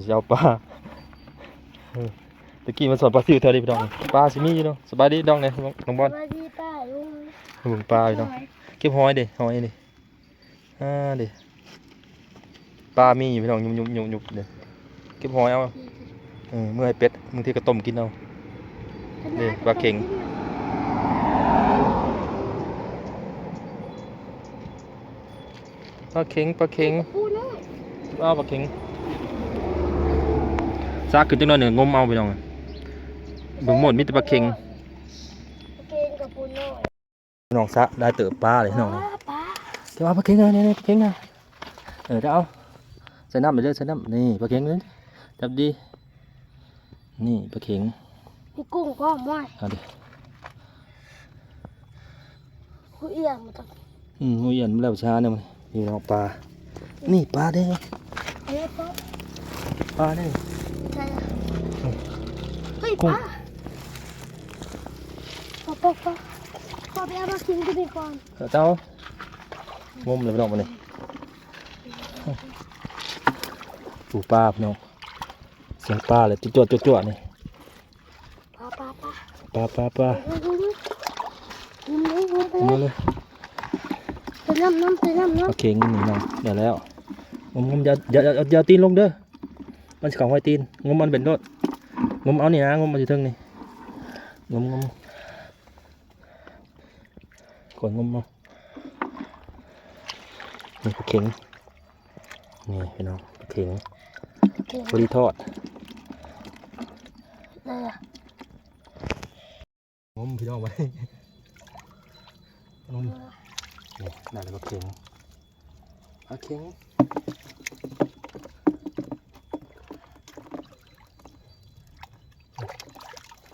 บ่สิเอาปลาเออตะกี้มาสอนปลาซิวเท่านี้พี่น้องปลาสิมีอยู่เนาะสบายดีน้องเนี่ยน้องน้องบอลสวัสดีป้าลุงเบิ่งปลาพี่น้องเก็บหอยดิหอยดิอ่าดิปลามีอยู่พี่น้องยุบยุบยุบยุบเด้เก็บหอยเอาเออเมื่อยเป็ดบางทีก็ต้มกินเอานี่ปลาเข็งปลาเข็งปลาเข็งปูน้อยอ้าวปลาเข็ง ซากขึ้นจังหน่อยหนึ่งงมเอาไปน้องเบิ่งหมดมีแต่ปลาเข็งปลาเก่งกับปูน้อยน้องซะได้เติบปลาเลยน้องป้าป้าเดี๋ยวเอาปลาเข็งเลยนี่ๆปลาเข็งนะเออจะเอาใส่น้ำไปเลยใส่น้ำนี่ปลาเข็งเลยจับดี นี่ปลาเข็งมีกุ้งพร้อมไว้เอาดิคุยเอียงมาต้องอืมมือเย็นมาแล้วช้าเนี่ยมันนี่น้องปลานี่ปลาเด้เฮ้ยป๊อปปลาเด้ ใช่อะเฮ้ยกุ้งป้าป๊อปป๊อปป๊อปป๊อปไปเอามากินกันดีก่อนเจ้างมเลยพี่น้องมาเลยปูปลาพี่น้องเสียงปลาเลยจวดจวดจวดนี่ป้าป้าป้าปลาปลาปลาดูดูดูดูดูดูมาเลยไปน้ำน้ำไปน้ำปลาน้ำเข็งนี่น้องเดี๋ยวแล้วงมงมอย่าอย่าอย่าอย่าตีนลงเด้อ มันสิเของห้อยตีนงมมันเป็นรถงมเอานี่นะงมมาสิเทิงนี่งมงมกดงมเอานี่ปลาเข็งนี่พี่น้องปลาเข็งเก่งบริทอดเลยอะงมพี่น้องไว้งมนี่ได้แล้วปลาเข็งปลาเข็ง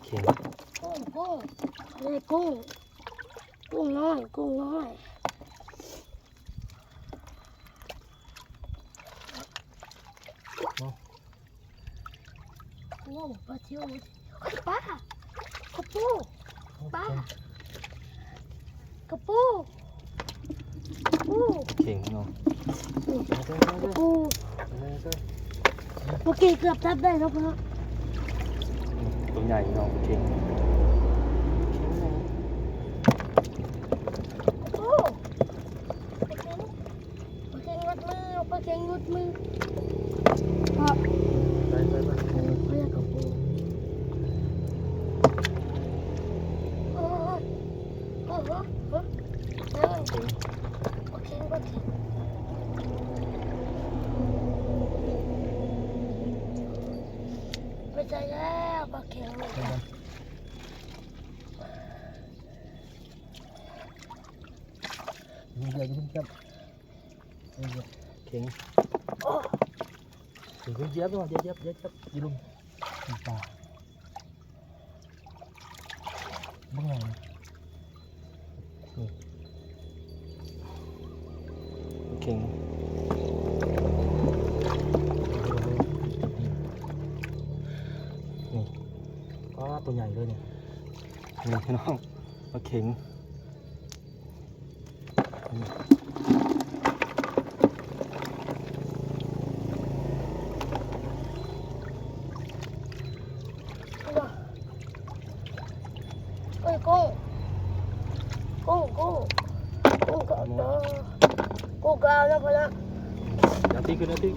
เข็ง กุ้งกุ้งเลยกุ้ง กุ้งน้อย กุ้งน้อยโอ้ปลาเที่ยวเฮ้ยป้ากระปูป้ากระปูกระปูเข็งเนาะกระปูเมื่อกี้เกือบทับได้แล้วพ่อตัวใหญ่เนาะเข็ง โอ้ปลาเค็งปลาเค็งงดมือปลาเค็งงดมือพ่อ ไปไปไป พ่ออยากกระปูโอ้ยโอ้โหโอ้โหเออปลาเค็งปลาเค็งไม่ใช่ แล้วปลาเค็งไม่ใช่ยิงเยอะยิงจับเข็งโอ้ถึงเจี๊ยบด้วยเจี๊ยบเจี๊ยบเจี๊ยบยีลุงปลาบ้างไง นี่ก็ตัวใหญ่เลยเนี่ยนี่พี่น้องมาเข็ง เอ้ยกุ้งกุ้งกุ้งกุ้งก็เออกุ้งก็เอาแล้วพอแล้ว อย่าตีขึ้นนะตี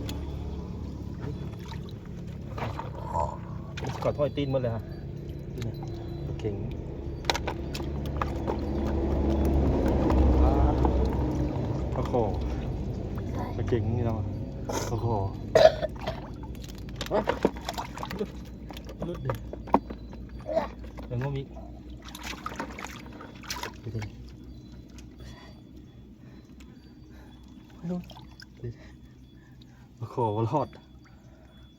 กอดถ้อยตีนหมดเลยฮะเข่งปลาโขปลาเก่งนี่เราปลาโขลุดดิเดี๋ยวงมอีกดูดิไม่รู้ดิปลาโขรอด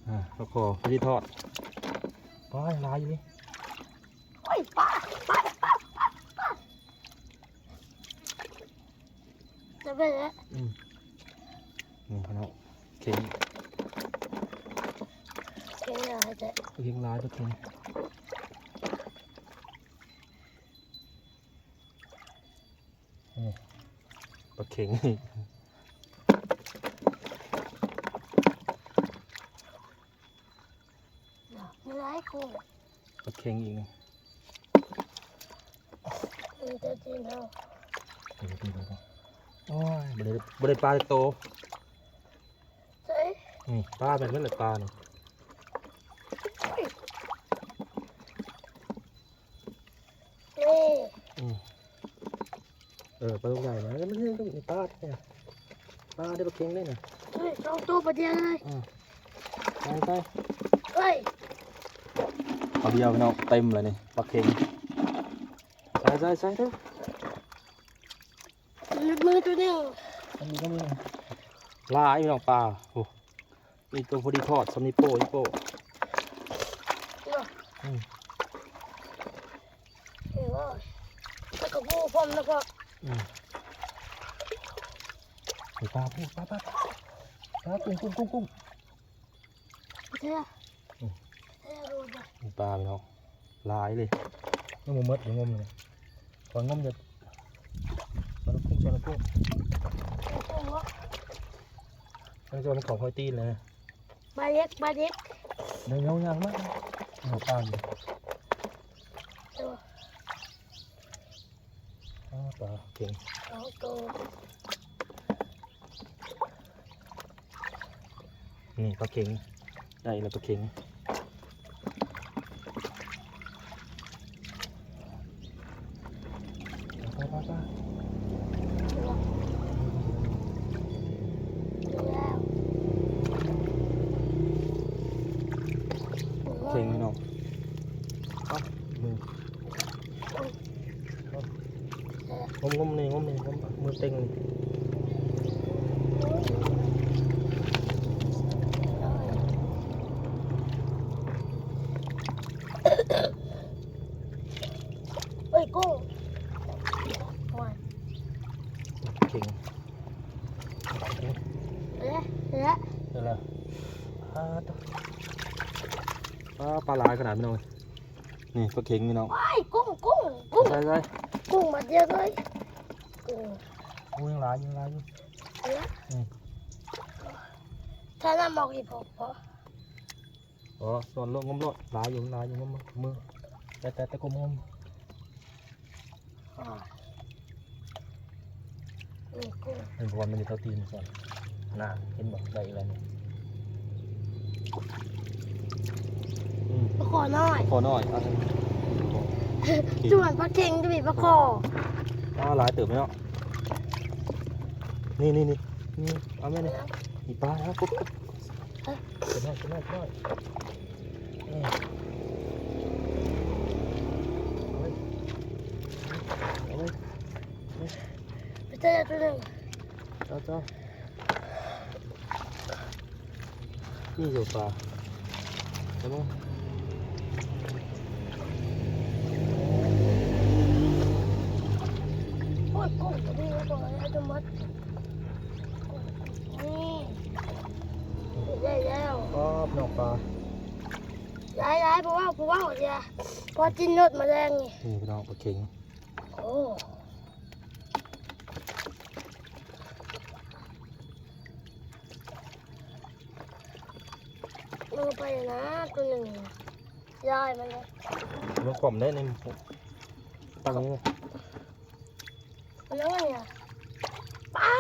อ่าปลาโขไม่ได้ทอด ปลาลายอยู่นี่โอ้ยป้าป้าป้าป้าป้าจะไปแล้วอืมนี่พน้องเข่งเก่งอะไรแต่เข่งลายปลาเข่งนี่ปลาเข่งนี่ เค็งอีกหนึงมันจะกินเอาเดี๋ยวดูดูดูโอ้ยบ่ได้บ่ได้ปลาโตใช่นี่ปลาแบบนั้นแหละปลานี่นี่อืมเออปลาตัวใหญ่นะแล้วมันนี่นี่ปลาเนี่ยปลาได้ปลาเค็งได้เนี่ยเฮ้ยสองตัวประเดียวเลยอืมไปไปเฮ้ย เอาเดียวพี่น้องเต็มเลยนี่ปลาเค็งใส่ใส่ใส่เถอะมือตัวหนึ่งอันนี้ก็มีลายพี่น้องปลาโอ้นี่ตัวพอดีทอดสำนิโป้อีโป้เนาะอืมเห็นว่าแล้วก็พูดพร้อมแล้วก็อืมนี่ปลาพูปลาปลาปลาปลากุ้งกุ้งกุ้งกุ้งเท่าอืม เท่าดูไปนี่ปลาพี่น้องลายเลยนี่มันมดอย่างงมเลยก่อนงมจะตอนกุ้งตอนกุ้งพูดว่าตอนมันของหอยตีนเลยบาเล็กบาเล็กเดินเงาๆมากเอาปลาอยู่ตัวอ้าวปลาเก่งสองตัวนี่ปลาเข็งได้แล้วปลาเข็งปลาปลาปลา ตัวแล้ว เข็งพี่น้องเอามือ งมงมนี่งมนี่งมมือเต็งนี่ เฮ้ยกุ้งวัน เข่ง เอ๊ะเอ๊ะ เดี๋ยวละปลาตัวปลาปลาหลายขนาดพี่น้องนี่ปลาเข็งพี่น้องว้ายกุ้งกุ้งกุ้งใช่ใช่กุ้งมาเดียวเลยกุ้งโอ้ยยังหลายยังหลายอยู่เอ๊ะอืมถ้าน้ำมอกอีพอพออ๋อส่วนลงงมรถหลายอยู่หลายอยู่งมมือแต่แต่แต่กลมงมอ่านี่กุ้งเป็นบอลมันอยู่เท่าตีนก่อนน่าเห็นบอกได้อะไรเนี่ยอืม ปลาคอน้อยพอหน่อยเอะส่วนปลาเค็งจะมีปลาคออ๋อหลายเติบไหมเนาะนี่นี่นี่นี่เอาไหมนี่นี่ปลาแล้วปุ๊บปุ๊บเห็นไหมเห็นไหมเห็นไหมนี่เอาไว้เอาไว้ไปเจอตัวหนึ่งเจ้าเจ้านี่อยู่ปลาเห็นไหม โอ้ยกุ้งจะมีแล้วตัวแล้วจะมัดนี่ได้ แล้วก็พี่น้องปลาย้ายย้ายเพราะว่าเพราะว่าเดียวพอจินนดมาแรงไงนี่พี่น้องปลาเข็งโอ้ลงไปนะตัวหนึ่งย้ายมันเลยมันกล่อมได้ในตั้งนี้มันแล้วไงเนี่ยป้า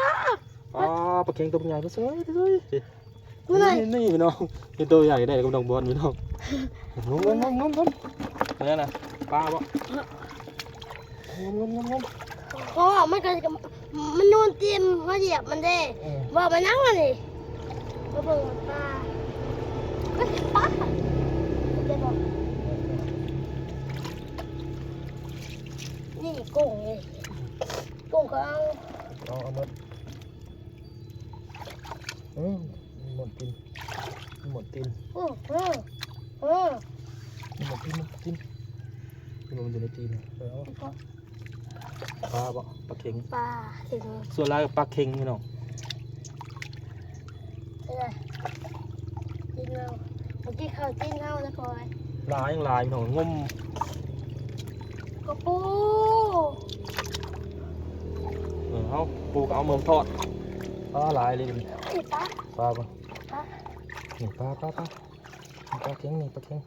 อ๋อปลาเข็งตัวใหญ่ตัวสวยตัวสวยเมื่อไหร่ นี่นี่พี่น้องเป็นตัวใหญ่ได้กับน้องบอลพี่น้องงมงมงมงมนี่นะปลาบ่งมงมงมงมเพราะว่ามันก็มันนูนเตรียมเขาเหยียบมันเด้เออว่ามันนั่งอันนี่มาเบิ่งมันป้าก็เห็นป้าจะบอกนี่กุ้งนี่กุ้งก็เอาเอาเอาหมดอืม หมดตีนหมดตีนอืออืออือหมดตีนหมดตีนที่มันอยู่ในตีนเออปลาบ่ปลาเข็งปลาถึงส่วนลายปลาเข็งพี่น้องอะไรกินเอาเมื่อกี้เขากินเอาแล้วพอยลายยังลายพี่องงมกระปูเออเอาปูก็เอาเมือมทอดปลาลายเลยเปลาปลาปลานี่ปลาปลาปลาปลาเข็งนี่ปลาเข็ง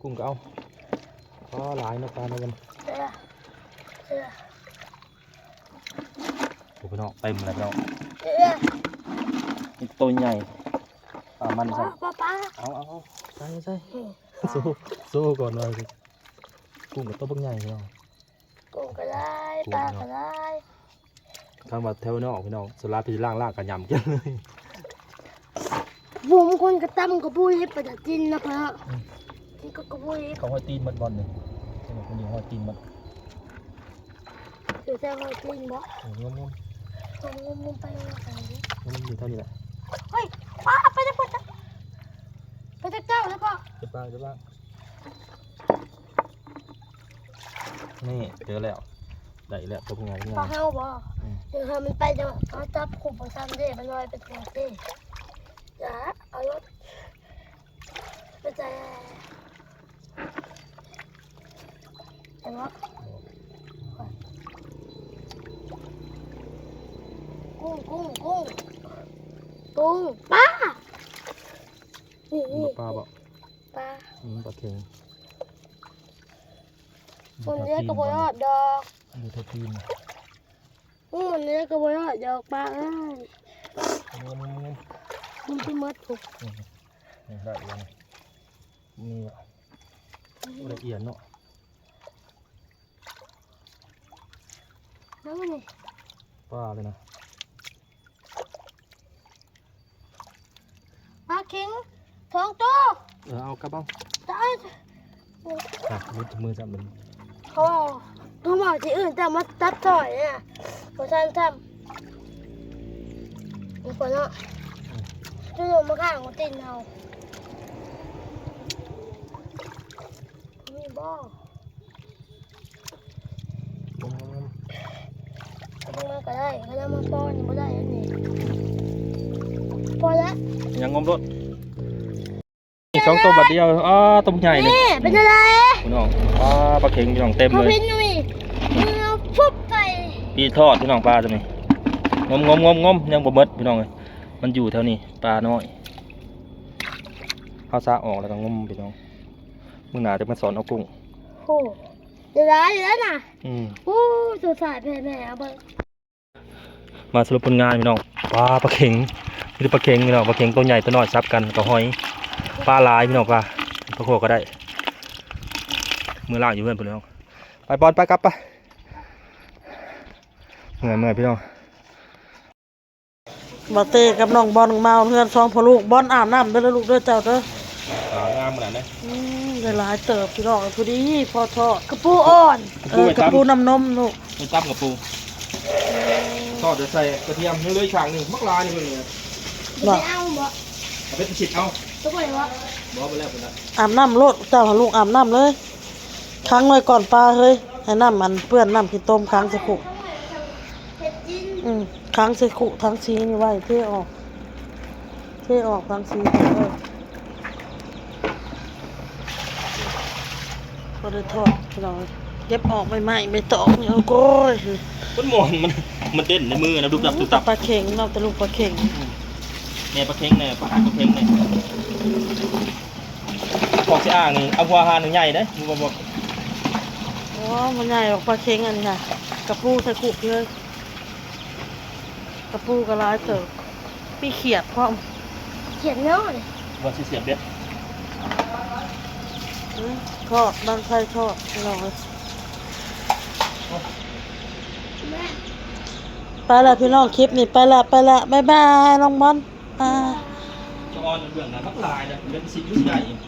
กุ้งก็เอาอ๋อหลายเนาะปลาเนาะมันเสือเสือโอ้พี่น้องเต็มเลยพี่น้องเสือนี่ตัวใหญ่ปลามันป้าใส่ป้าป้าเอาเอาเอาใส่ใส่อืมสู้สู้ก่อนเลยกุ้งกับตัวบักใหญ่พี่น้องกุ้งก็ได้ปลาก็ได้ข้างมาเทวนอกพี่น้องสลัดพี่ล่างล่างกันยำกันเลย บุ้มคนกระตั้มกระปุยประดับจินนะพ่อจินก็กระปุยเขาห้อยตีนมัดบอลเลยใช่ไหมคนนี้ห้อยตีนมัดเดี๋ยวจะมาจินบ่โอ้งมงมงมงมไปงมไปงมอยู่เท่านี้แหละเฮ้ยป้าไปจะปวดไปจะเจ้าแล้วพ่อจะบ้างจะบ้างนี่เจอแล้วได้แล้วตัวใหญ่ตัวใหปลาญ่เฮาบ่เดี๋ยวมันไปเดี๋ยวเอาจับขุมประชันเด้มันลอยไปถึงเด้อย่า เอารถไปใจเห็นบ่กุ้งกุ้งกุ้งกุ้งปลานี่นี่ปลาบ่ปลาอืมปลาเค็งคนเรียกกระโบยอดดอกดูท่าตีนอืมเรียกกระโบยอดดอกปลาเอ้ย มงมงมมันเป็นมัดถูกนี่ได้ยังนี่อะละเอียดเนาะนั่นนี่ปลาเลยนะปลาเข็งสองตัวเออเอากระบ้องตายอะมือมือจับมันเขาบอกเขาบอกที่อื่นแต่มาตัดต่อยเนี่ยพอท่านทำอีกคนเนาะ จะลงมาข้างของตีนเรามีบ่งมงมงมทำมาก็ได้ก็ได้มาป้อนยังไม่ได้อันนี้พอแล้วยังงมรถอีกสองตัวบัดเดียวอ้าตัวใหญ่เลยนี่เป็นอะไรพี่น้องอ้าปลาเค็งพี่น้องเต็มเขาเลยพินอยู่นี่มือฟุบไปปีทอดพี่น้องปลาตัวนี้งมงมงมงมยังบ่หมดพี่น้องเลย มันอยู่แถวนี้ปลาน้อยเข้าซาออกแล้วก็งมพี่น้องมึงหนาจะมาสอนเอากุ้งโอ้เดี๋ยวได้เดี๋ยวได้น่ะอืมโอ้สุดสายแผ่แม่เอาเบิ่งมาสรุปผลงานพี่น้องปลาปลาเข็งมีแต่ปลาเข็งพี่น้องปลาเข็งตัวใหญ่ตัวน้อยซับกันกับหอยปลาลายพี่น้องปลาปลาโคก็ได้มือล่างอยู่เพื่อนพี่น้องไปบอลไปกลับไปเมื่อยเมื่อยพี่น้อง บ่เตะกับน้องบอลมาเอาเพื่อนสองพ่อลูกบอลอาบน้ำเด้อลูกเด้อเจ้าเด้อปลางามขนาดนี้อืมได้หลายเติบพี่น้องพอดีพอทอดกระปูอ่อนเออกระปูน้ำนมลูกไปตั้มกับปูทอดจะใส่กระเทียมนี่เลยฉากหนึ่งมักลายนี่เพื่อนเลยจะไปเอาบ่เอาไปฉีดเอาตัวไหนวะบอกไปแล้วคนละอาบน้ำโลดเจ้าหาลูกอาบน้ำเลยค้างไว้ก่อนปลาเฮ้ยให้น้ำมันเปื้อนน้ำขี้ต้มค้างสักครู่เห็ดจินอืม ค้งสักครู่ทั้งซีนี่ไว้เทออกเทออกทั้งซีเออพอได้ทอดพี่น้องเก็บออกใหม่ๆไม่ตอกเนี่ยโอ้ยมันหมอนมันมันเด่นในมือนะดูดับดูดับปลาเข่งเนาะแต่ลูกปลาเข่งเนี่ยปลาเค็งเนี่ยปลาหางปลาเค็งเนี่ยบอกสิอ่างนี่เอาหัวหาหนึ่งใหญ่เด้มึงบอกบอกอ๋อมันใหญ่ออกปลาเค็งอันนี้ค่ะกระปูใส่ขุกเลย กระปูกระลายเติบมีเขียดพร้อมเขียนเนาะเลยว่าสิเสียบเด็ดอืมทอดบางไทยทอดให้ลองเลยแม่ไปละพี่น้องคลิปนี้ไปละไปละบายบายน้องบอลอ่า จะออนเบื้องหน้ามักลายนะเป็นสิบยุ่งใหญ่คุณก็ขอ